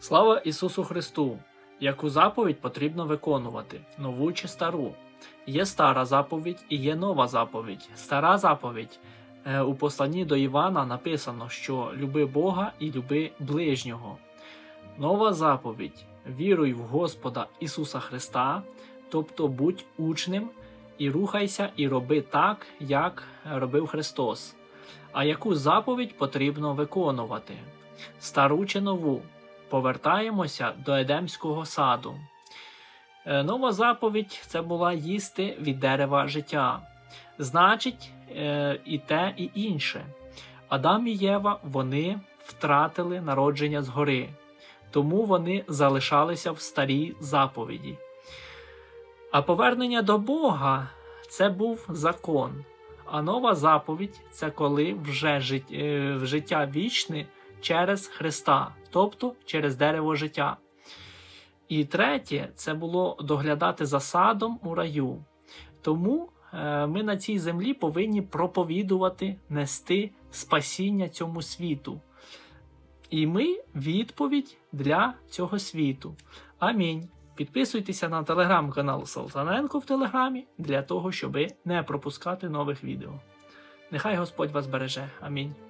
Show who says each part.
Speaker 1: Слава Ісусу Христу! Яку заповідь потрібно виконувати, нову чи стару? Є стара заповідь і є нова заповідь. Стара заповідь е, у посланні до Івана написано, що люби Бога і люби ближнього. Нова заповідь віруй в Господа Ісуса Христа, тобто будь учнем і рухайся і роби так, як робив Христос. А яку заповідь потрібно виконувати? Стару чи нову? Повертаємося до Едемського саду. Е, Нова заповідь це була їсти від дерева життя. Значить, е, і те, і інше. Адам і Єва вони втратили народження згори, тому вони залишалися в старій заповіді. А повернення до Бога це був закон. А нова заповідь це коли вже е, життя вічне через Христа, тобто через дерево життя. І третє це було доглядати за садом у раю. Тому е, ми на цій землі повинні проповідувати, нести спасіння цьому світу. І ми відповідь для цього світу. Амінь. Підписуйтеся на телеграм-канал Салтаненко в Телеграмі для того, щоб не пропускати нових відео. Нехай Господь вас береже. Амінь.